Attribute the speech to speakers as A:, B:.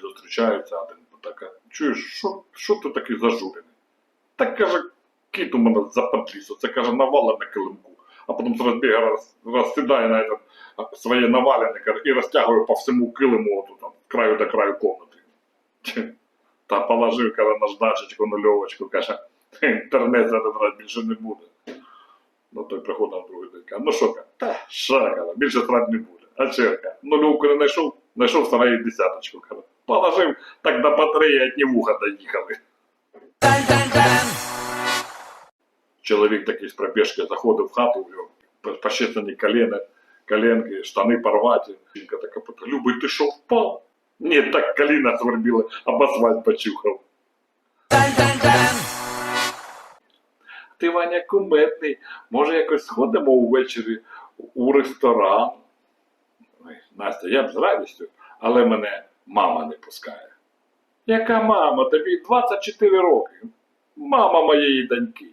A: зустрічаються, а один така, чуєш, що, що ти такий зажурений? Так каже, кіт у мене западліс, оце каже, навалив на килимку, а потім з розбіга роз, розсідає на этот, своє навалене і розтягує по всьому килиму отут, там, краю до краю комнати. Та положив, каже, наждачечку, нульовочку, каже, інтернет за один раз більше не буде. Ну той приходить на другий день, каже, ну що, каже, та каже, більше срати не буде. А що, каже, нульовку не знайшов, знайшов старої десяточку. Положив, так до батареї одні вуха доїхали. Чоловік такий з пробіжки заходив в хату, у нього пощесані коліна, коленки, штани порваті. Жінка така питає, Любий, ти що впав? Ні, так коліна свербіли, об асфальт почухав. Ти, Ваня, кумедний. Може, якось сходимо увечері у ресторан? Настя, я б з радістю, але мене мама не пускає. Яка мама? Тобі 24 роки. Мама моєї доньки.